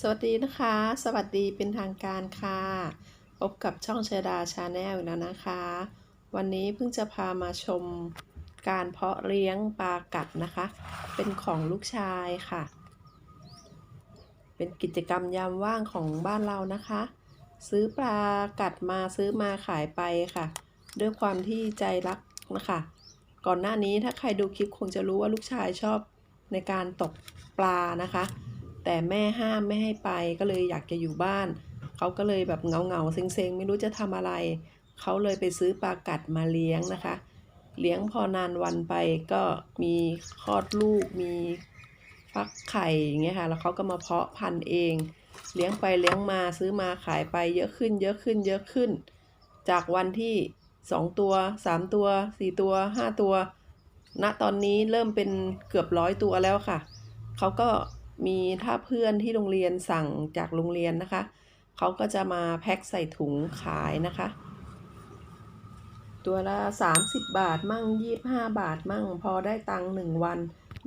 สวัสดีนะคะ สวัสดีเป็นทางการค่ะ พบกับช่องเชดาชาแนลอีกแล้วนะคะ วันนี้เพิ่งจะพามาชมการเพาะเลี้ยงปลากัดนะคะ เป็นของลูกชายค่ะ เป็นกิจกรรมยามว่างของบ้านเรานะคะ ซื้อปลากัดมาซื้อมาขายไปค่ะ ด้วยความที่ใจรักนะคะ ก่อนหน้านี้ถ้าใครดูคลิปคงจะรู้ว่าลูกชายชอบในการตกปลานะคะ แต่แม่ห้ามไม่ให้ไปก็เลยอยากจะอยู่บ้าน เขาก็เลยแบบเงาเงาเซ็งๆ ไม่รู้จะทำอะไร เขาเลยไปซื้อปลากัดมาเลี้ยงนะคะ เลี้ยงพอนานวันไปก็มีคลอดลูกมีฟักไข่อย่างเงี้ยค่ะแล้วเขาก็มาเพาะพันธุ์เอง เลี้ยงไปเลี้ยงมาซื้อมาขายไปเยอะขึ้น เยอะขึ้น เยอะขึ้น จากวันที่สองตัวสามตัวสี่ตัวห้าตัว ณตอนนี้เริ่มเป็นเกือบร้อยตัวแล้วค่ะ เขาก็ มีถ้าเพื่อนที่โรงเรียนสั่งจากโรงเรียนนะคะเขาก็จะมาแพ็คใส่ถุงขายนะคะ ตัวละ 30 บาทมั่ง 25 บาทมั่ง พอได้ตังค์หนึ่งวัน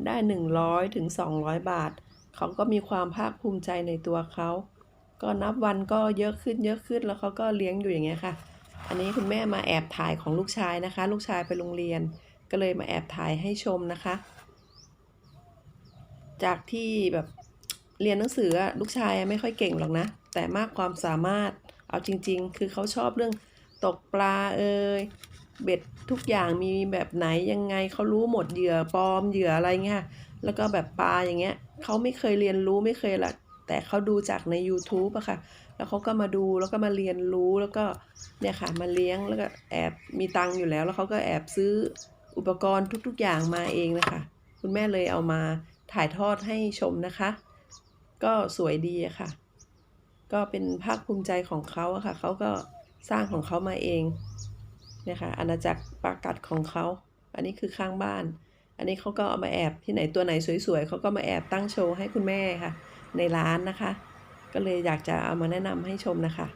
ได้ 100ถึง200 บาท เขาก็มีความภาคภูมิใจในตัวเขาก็นับวันก็เยอะขึ้นเยอะขึ้นแล้วเขาก็เลี้ยงอยู่อย่างเงี้ยค่ะ อันนี้คุณแม่มาแอบถ่ายของลูกชายนะคะ ลูกชายไปโรงเรียน ก็เลยมาแอบถ่ายให้ชมนะคะ จากที่แบบเรียนหนังสือลูกชายไม่ค่อยเก่งหรอกนะ แต่มากความสามารถเอาจริง ๆ คือเขาชอบเรื่องตกปลาเอ่ยเบ็ดทุกอย่างมีแบบไหนยังไงเขารู้หมดเหยื่อปลอมเหยื่ออะไรเงี้ยแล้วก็แบบปลาอย่างเงี้ยเขาไม่เคยเรียนรู้ไม่เคยละแต่เขาดูจากใน YouTube อะค่ะ แล้วเขาก็มาดูแล้วก็มาเรียนรู้แล้วก็เนี่ยค่ะมาเลี้ยงแล้วก็แอบมีตังค์อยู่แล้ว แล้วเขาก็แอบซื้ออุปกรณ์ทุก ๆ อย่างมาเองนะคะ คุณแม่เลยเอามา ถ่ายทอดให้ชมนะคะ ก็สวยดีค่ะ ก็เป็นภาคภูมิใจของเขาอะค่ะ เขาก็สร้างของเขามาเองนี่ยค่ะอาณาจักรปากัดของเขา อันนี้คือข้างบ้าน อันนี้เขาก็เอามาแอบที่ไหนตัวไหนสวยๆเขาก็มาแอบตั้งโชว์ให้คุณแม่ค่ะ ในร้านนะคะ ก็เลยอยากจะเอามาแนะนำให้ชมนะคะ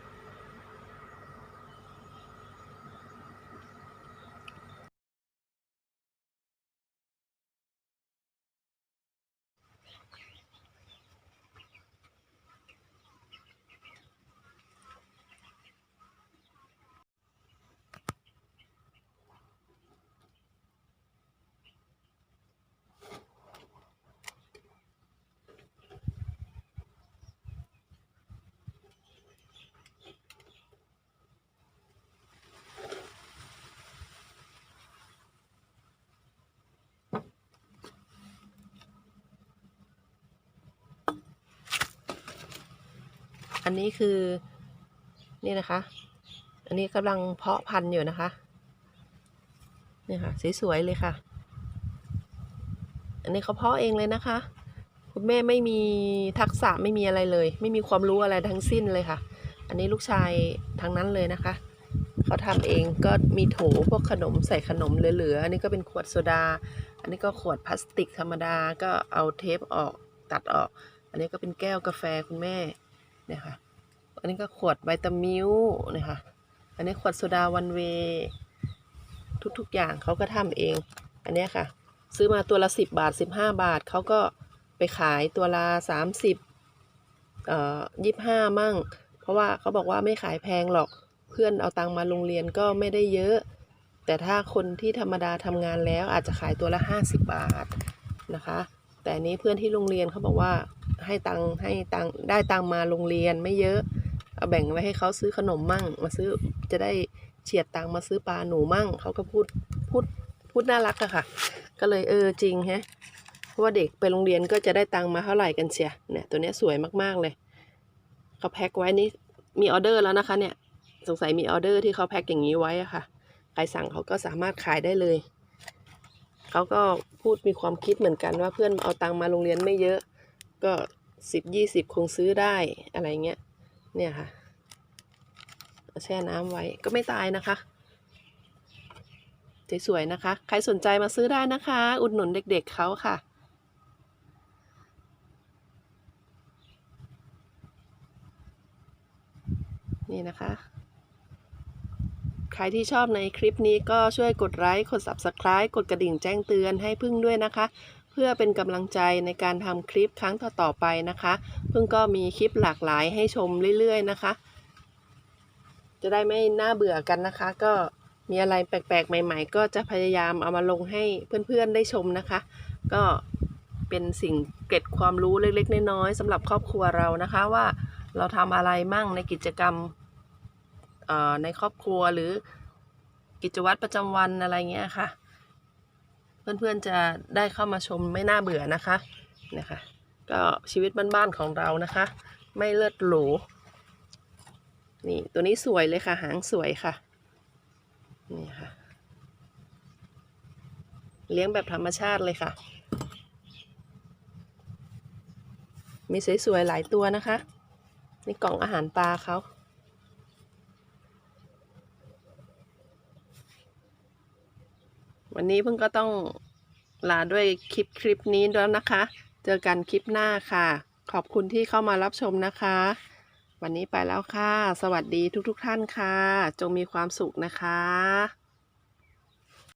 อันนี้คือนี่นะคะ อันนี้กำลังเพาะพันธุ์อยู่นะคะนี่ค่ะสวยๆเลยค่ะ อันนี้เขาเพาะเองเลยนะคะ คุณแม่ไม่มีทักษะไม่มีอะไรเลย ไม่มีความรู้อะไรทั้งสิ้นเลยค่ะ อันนี้ลูกชายทั้งนั้นเลยนะคะเขาทำเองก็มีโถพวกขนมใส่ขนมเหลือๆอันนี้ก็เป็นขวดโซดา อันนี้ก็ขวดพลาสติกธรรมดาก็เอาเทปออกตัดออก อันนี้ก็เป็นแก้วกาแฟคุณแม่ เนี่ยค่ะอันนี้ก็ขวดไวตามิลเนี่ยค่ะอันนี้ขวดโซดาวันเวทุกๆอย่างเขาก็ทำเอง อันนี้ค่ะ ซื้อมาตัวละสิบบาทสิบห้าบาทเขาก็ไปขายตัวละสามสิบเอ่อยี่ห้ามั่ง เพราะว่าเขาบอกว่าไม่ขายแพงหรอกเพื่อนเอาตังมาโรงเรียนก็ไม่ได้เยอะ แต่ถ้าคนที่ธรรมดาทำงานแล้วอาจจะขายตัวละห้าสิบบาทนะคะ แต่นี้เพื่อนที่โรงเรียนเขาบอกว่า ให้ตังให้ตังได้ตังมาโรงเรียนไม่เยอะ เอาแบ่งไว้ให้เขาซื้อขนมมั่ง มาซื้อจะได้เฉียดตังมาซื้อปลาหนูมั่งเขาก็พูดพูดพูดน่ารักอะค่ะ ก็เลยเออจริงฮะเพราะว่าเด็กไปโรงเรียนก็จะได้ตังมาเท่าไหร่กันเชียเนี่ยตัวนี้สวยมากๆเลยเขาแพ็คไว้นี่มีออเดอร์แล้วนะคะเนี่ยสงสัยมีออเดอร์ที่เขาแพ็คอย่างนี้ไว้อะค่ะใครสั่งเขาก็สามารถขายได้เลย เขาก็พูดมีความคิดเหมือนกันว่าเพื่อนเอาตังมาโรงเรียนไม่เยอะ ก็สิบยี่สิบคงซื้อได้อะไรเงี้ย เนี่ยค่ะแช่น้ำไว้ก็ไม่ตายนะคะสวยๆนะคะ ใครสนใจมาซื้อได้นะคะ อุดหนุนเด็กๆเขาค่ะ นี่นะคะ ใครที่ชอบในคลิปนี้ก็ช่วยกดไลค์ กด Subscribe กดกระดิ่งแจ้งเตือนให้พึ่งด้วยนะคะ เพื่อเป็นกำลังใจในการทำคลิปครั้งต่อๆไปนะคะ เพิ่งก็มีคลิปหลากหลายให้ชมเรื่อยๆนะคะ จะได้ไม่น่าเบื่อกันนะคะ ก็มีอะไรแปลกๆ ใหม่ ๆ ก็จะพยายามเอามาลงให้เพื่อนๆได้ชมนะคะ ก็เป็นสิ่งเกร็ดความรู้เล็กๆน้อยๆสำหรับครอบครัวเรานะคะว่าเราทำอะไรมั่งในกิจกรรมในครอบครัวหรือกิจวัตรประจำวันอะไรเงี้ยค่ะ เพื่อนๆจะได้เข้ามาชมไม่น่าเบื่อนะคะนะคะก็ชีวิตบ้านๆของเรานะคะ ไม่เลิศหรูนี่ตัวนี้สวยเลยค่ะ หางสวยค่ะนี่ค่ะ เลี้ยงแบบธรรมชาติเลยค่ะ มีสวยๆหลายตัวนะคะ นี่กล่องอาหารปลาเขา วันนี้เพิ่งก็ต้องลาด้วยคลิปคลิปนี้แล้วนะคะ เจอกันคลิปหน้าค่ะ ขอบคุณที่เข้ามารับชมนะคะ วันนี้ไปแล้วค่ะ สวัสดีทุกๆทท่านค่ะ จงมีความสุขนะคะ